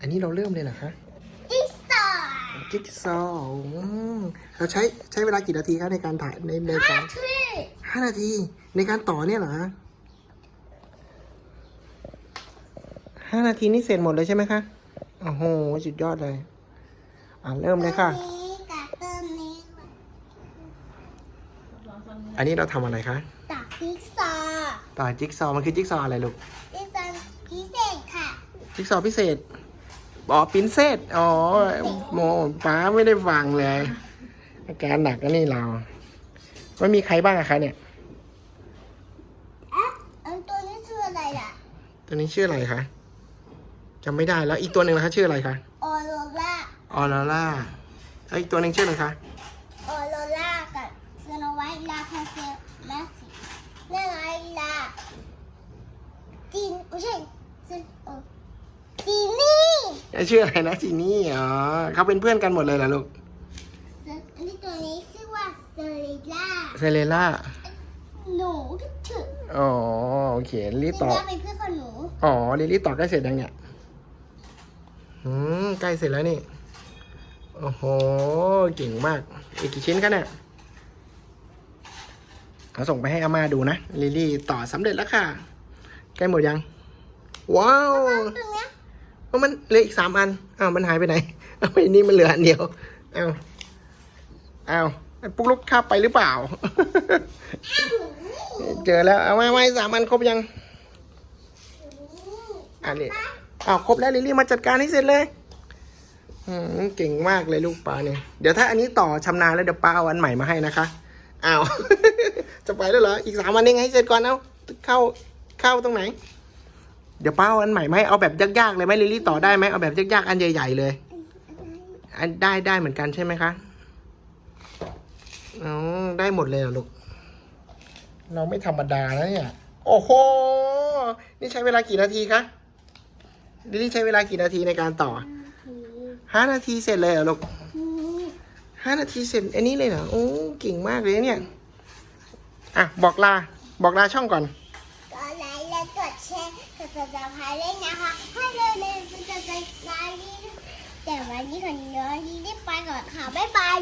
อันนี้เราเริ่มเลยเหรอคะจิ๊กซอว์จิ๊กซอว์อืมเราใช้ใช้เวลากี่นาทีคะในการถ่ายในในห้าการทีห้านาทีในการต่อเนี่ยเหรอห้านาทีนี่เสร็จหมดเลยใช่ไหมคะโอ้โหสุดยอดเลย อ่าเริ่มเลยค่ะนี้กับต้นนี้อันนี้เราทำอะไรคะตักจิ๊กซอว์ต่อจิ๊กซอว์มันคือจิ๊กซอว์อะไรลูก จิ๊กซอว์พิเศษค่ะ จิ๊กซอว์พิเศษ อ๋อปรินเซสอ๋อโมป้าไม่ได้ฟังเลย อาการหนักนะนี่เราไม่มีใครบ้างอะคะเนี่ยเอ๊ะอันตัวนี้ชื่ออะไรล่ะ ตัวนี้ชื่ออะไรคะจำไม่ได้แล้วอีกตัวหนึ่งนะคะชื่ออะไรคะออโรล่าออร่าล่าแล้วอีกตัวหนึ่งชื่ออะไรคะ ออโรล่ากับสโนไวท์ลาพาเซลแมสซี่นั่นไงล่ะจีนไม่ใช่จีเออจีนี่ ชื่ออะไรนะจีนี่อ๋อเขาเป็นเพื่อนกันหมดเลยเหรอลูกอันนี้ตัวนี้ชื่อว่าเซริล่าเซเลล่าหนูก็ถึงอ๋อโอเคลิลี่เซต่อริล่าเป็นเพื่อนของหนูอ๋อลิลี่ต่อใกล้เสร็จยังเนี่ยอืมใกล้เสร็จแล้วนี่โอ้โหเก่งมาก อีกกี่ชิ้นกันเนี่ยเอาส่งไปให้อาม่าดูนะลิลี่ต่อสำเร็จแล้วค่ะ ใกล้หมดยัง ว้าวตรงเนี้ย เอามันเหลืออีกสามอันอ้าวมันหายไปไหนเอาไปนี่มันเหลืออันเดียวอ้าวอ้าวปุ๊กลุกข้าไปหรือเปล่า เจอแล้วเอาไว้ไว้สามอันครบยังอะลิอ้าวครบแล้วลิลลี่มาจัดการให้เสร็จเลยอืมเก่งมากเลยลูกปลาเนี่ยเดี๋ยวถ้าอันนี้ต่อชำนาญแล้วเดี๋ยวป้าเอาอันใหม่มาให้นะคะอ้าวจะไปแล้วเหรออีกสามอันเองให้เสร็จก่อนเอาเข้าเข้าตรงไหน เดี๋ยวป้าเอาอันใหม่ไหมเอาแบบยากๆเลยไหมลิลลี่ต่อได้ไหมเอาแบบยากๆอันใหญ่ๆเลยอันได้ได้เหมือนกันใช่ไหมคะอ๋อได้หมดเลยเหรอลูก เราไม่ธรรมดานะเนี่ย โอ้โห นี่ใช้เวลากี่นาทีคะลิลลี่ใช้เวลากี่นาทีในการต่อห้านาทีเสร็จเลยเหรอลูกห้านาทีเสร็จอันนี้เลยเหรอโอ้เก่งมากเลยเนี่ย อะ บอกลา บอกลาช่องก่อน กดไลค์และกดแช จะจะพาเล่นนะคะให้เลยเลยเป็นกำลังใจนี้แต่วันนี้ขอน้อยที่ได้ไปก่อนค่ะบ๊ายบาย